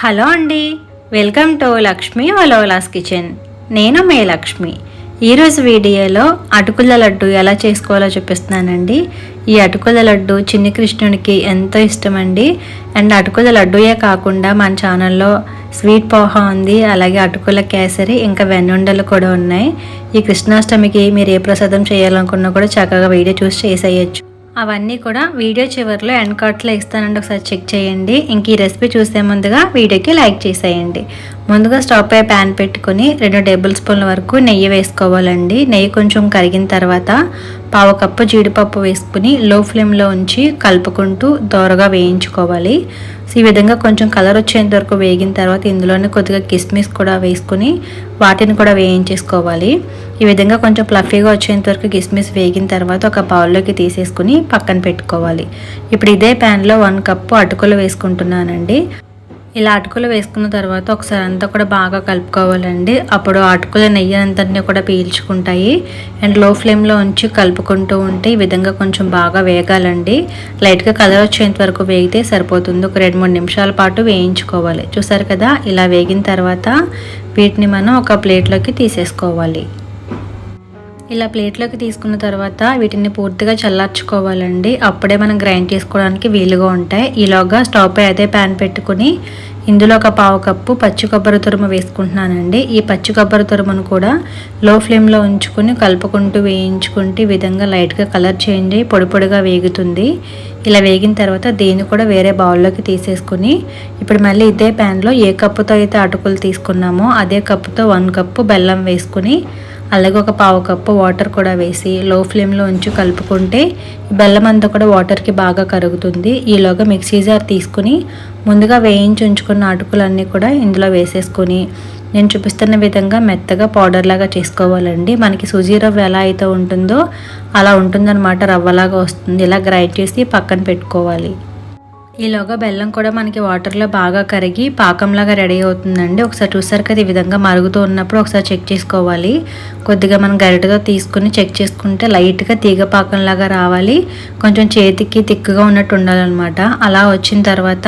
Hello అండి. Welcome to Lakshmi వలోలాస్ kitchen. నేను మే లక్ష్మి. ఈరోజు వీడియోలో అటుకుల లడ్డు ఎలా చేసుకోవాలో చూపిస్తున్నానండి. ఈ అటుకుల లడ్డు చిన్ని కృష్ణునికి ఎంతో ఇష్టమండి. అండ్ అటుకుల లడ్డూయే కాకుండా మన ఛానల్లో స్వీట్ పోహా ఉంది అలాగే అటుకుల కేసరి ఇంకా వెన్నుండలు కూడా ఉన్నాయి. ఈ కృష్ణాష్టమికి మీరు ఏ ప్రసాదం చేయాలనుకున్నా కూడా చక్కగా వీడియో చూసి చేసేయచ్చు. అవన్నీ కూడా వీడియో చివరిలో ఎండ్ కార్ట్లో ఇస్తానండి. ఒకసారి చెక్ చేయండి. ఇంక ఈ రెసిపీ చూసే ముందుగా వీడియోకి లైక్ చేసేయండి. ముందుగా స్టవ్ పై ప్యాన్ పెట్టుకొని రెండు టేబుల్ స్పూన్ల వరకు నెయ్యి వేసుకోవాలండి. నెయ్యి కొంచెం కరిగిన తర్వాత పావు కప్పు జీడిపప్పు వేసుకుని లో ఫ్లేమ్లో ఉంచి కలుపుకుంటూ దోరగా వేయించుకోవాలి. సో ఈ విధంగా కొంచెం కలర్ వచ్చేంత వరకు వేగిన తర్వాత ఇందులోనే కొద్దిగా కిస్మిస్ కూడా వేసుకుని వాటిని కూడా వేయించేసుకోవాలి. ఈ విధంగా కొంచెం ప్లఫీగా వచ్చేంత వరకు కిస్మిస్ వేగిన తర్వాత ఒక బౌల్లోకి తీసేసుకుని పక్కన పెట్టుకోవాలి. ఇప్పుడు ఇదే ప్యాన్లో వన్ కప్పు అటుకులు వేసుకుంటున్నానండి. ఇలా అటుకులు వేసుకున్న తర్వాత ఒకసారి అంతా కూడా బాగా కలుపుకోవాలండి. అప్పుడు అటుకుల నెయ్యి అంతటిని కూడా పీల్చుకుంటాయి. అండ్లో ఫ్లేమ్లో ఉంచి కలుపుకుంటూ ఉంటే ఈ విధంగా కొంచెం బాగా వేగాలండి. లైట్గా కలర్ వచ్చేంత వరకు వేగితే సరిపోతుంది. ఒక రెండు మూడు నిమిషాల పాటు వేయించుకోవాలి. చూసారు కదా ఇలా వేగిన తర్వాత వీటిని మనం ఒక ప్లేట్లోకి తీసేసుకోవాలి. ఇలా ప్లేట్లోకి తీసుకున్న తర్వాత వీటిని పూర్తిగా చల్లార్చుకోవాలండి. అప్పుడే మనం గ్రైండ్ చేసుకోవడానికి వీలుగా ఉంటాయి. ఈలోగా స్టవ్ పై అదే ప్యాన్ పెట్టుకుని ఇందులో ఒక పావు కప్పు పచ్చి కొబ్బరి తురుము వేసుకుంటున్నానండి. ఈ పచ్చి కొబ్బరి తురుమును కూడా లో ఫ్లేమ్లో ఉంచుకొని కలుపుకుంటూ వేయించుకుంటూ ఈ విధంగా లైట్గా కలర్ చేంజ్ అయ్యి పొడి పొడిగా వేగుతుంది. ఇలా వేగిన తర్వాత దీన్ని కూడా వేరే బౌల్లోకి తీసేసుకుని ఇప్పుడు మళ్ళీ ఇదే ప్యాన్లో ఏ కప్పుతో అయితే అటుకులు తీసుకున్నామో అదే కప్పుతో వన్ కప్పు బెల్లం వేసుకుని అలాగే ఒక పావు కప్పు వాటర్ కూడా వేసి లో ఫ్లేమ్లో ఉంచి కలుపుకుంటే బెల్లం అంతా కూడా వాటర్కి బాగా కరుగుతుంది. ఈలోగా మిక్సీ జార్ తీసుకుని ముందుగా వేయించి ఉంచుకున్న అటుకులన్నీ కూడా ఇందులో వేసేసుకొని నేను చూపిస్తున్న విధంగా మెత్తగా పౌడర్ లాగా చేసుకోవాలండి. మనకి సుజీ రవ్వ ఎలా అయితే ఉంటుందో అలా ఉంటుందన్నమాట రవ్వలాగా వస్తుంది. ఇలా గ్రైండ్ చేసి పక్కన పెట్టుకోవాలి. ఈలోగా బెల్లం కూడా మనకి వాటర్లో బాగా కరిగి పాకంలాగా రెడీ అవుతుందండి. ఒకసారి చూసారు కదా ఈ విధంగా మరుగుతూ ఉన్నప్పుడు ఒకసారి చెక్ చేసుకోవాలి. కొద్దిగా మనం గరిటతో తీసుకుని చెక్ చేసుకుంటే లైట్గా తీగ పాకంలాగా రావాలి. కొంచెం చేతికి తిక్కుగా ఉన్నట్టు ఉండాలన్నమాట. అలా వచ్చిన తర్వాత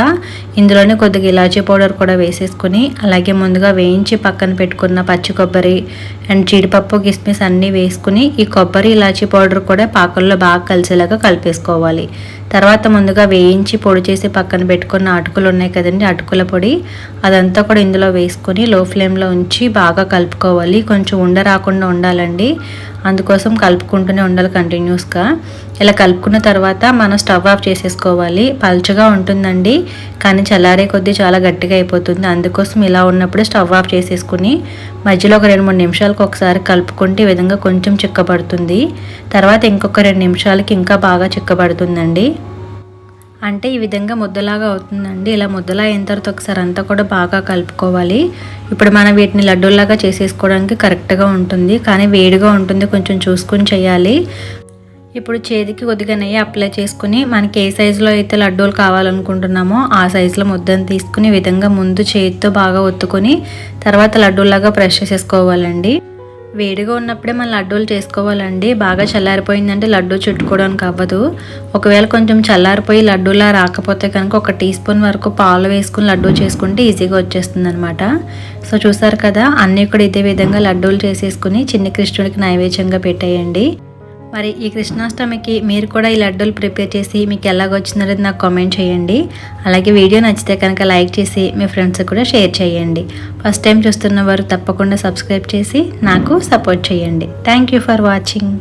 ఇందులోనే కొద్దిగా ఇలాచీ పౌడర్ కూడా వేసేసుకుని అలాగే ముందుగా వేయించి పక్కన పెట్టుకున్న పచ్చి కొబ్బరి అండ్ జీడిపప్పు కిస్మిస్ అన్నీ వేసుకుని ఈ కొబ్బరి ఇలాచీ పౌడర్ కూడా పాకంలో బాగా కలిసేలాగా కలిపేసుకోవాలి. తర్వాత ముందుగా వేయించి పొడి చేసి పక్కన పెట్టుకున్న అటుకులు ఉన్నాయి కదండి అటుకుల పొడి. అదంతా కూడా ఇందులో వేసుకొని లో ఫ్లేమ్లో ఉంచి బాగా కలుపుకోవాలి. కొంచెం ఉండ రాకుండా ఉండాలండి. అందుకోసం కలుపుకుంటూనే ఉండాలి కంటిన్యూస్గా ఇలా కలుపుకున్న తర్వాత మనం స్టవ్ ఆఫ్ చేసేసుకోవాలి. పల్చగా ఉంటుందండి కానీ చల్లారే కొద్దీ చాలా గట్టిగా అయిపోతుంది. అందుకోసం ఇలా ఉన్నప్పుడు స్టవ్ ఆఫ్ చేసేసుకుని మధ్యలో ఒక రెండు మూడు నిమిషాలకు ఒకసారి కలుపుకుంటే ఈ విధంగా కొంచెం చిక్కబడుతుంది. తర్వాత ఇంకొక రెండు నిమిషాలకి ఇంకా బాగా చిక్కబడుతుందండి. అంటే ఈ విధంగా ముద్దలాగా అవుతుందండి. ఇలా ముద్దలా అయిన తర్వాత ఒకసారి అంతా కూడా బాగా కలుపుకోవాలి. ఇప్పుడు మనం వీటిని లడ్డూలాగా చేసేసుకోవడానికి కరెక్ట్గా ఉంటుంది. కానీ వేడిగా ఉంటుంది. కొంచెం చూసుకుని చేయాలి. ఇప్పుడు చేతికి కొద్దిగా నెయ్యి అప్లై చేసుకుని మనకి ఏ సైజులో అయితే లడ్డూలు కావాలనుకుంటున్నామో ఆ సైజులో ముద్దను తీసుకుని విధంగా ముందు చేతితో బాగా ఒత్తుకొని తర్వాత లడ్డూలాగా ప్రెష్ చేసేసుకోవాలండి. వేడిగా ఉన్నప్పుడే మనం లడ్డూలు చేసుకోవాలండి. బాగా చల్లారిపోయిందంటే లడ్డూ చుట్టుకోవడానికి అవ్వదు ఒకవేళ కొంచెం చల్లారిపోయి లడ్డూలా రాకపోతే కనుక ఒక టీ స్పూన్ వరకు పాలు వేసుకుని లడ్డూ చేసుకుంటే ఈజీగా వచ్చేస్తుంది అనమాట సో చూసారు కదా అన్నీ కూడా ఇదే విధంగా లడ్డూలు చేసేసుకుని చిన్ని కృష్ణుడికి నైవేద్యంగా పెట్టేయండి. మరి ఈ కృష్ణాష్టమికి మీరు కూడా ఈ లడ్డూలు ప్రిపేర్ చేసి మీకు ఎలాగొచ్చినారో నాకు కామెంట్ చేయండి. అలాగే వీడియో నచ్చితే కనుక లైక్ చేసి మీ ఫ్రెండ్స్కి కూడా షేర్ చేయండి. ఫస్ట్ టైం చూస్తున్న వారు తప్పకుండా సబ్స్క్రైబ్ చేసి నాకు సపోర్ట్ చేయండి. Thank you for watching.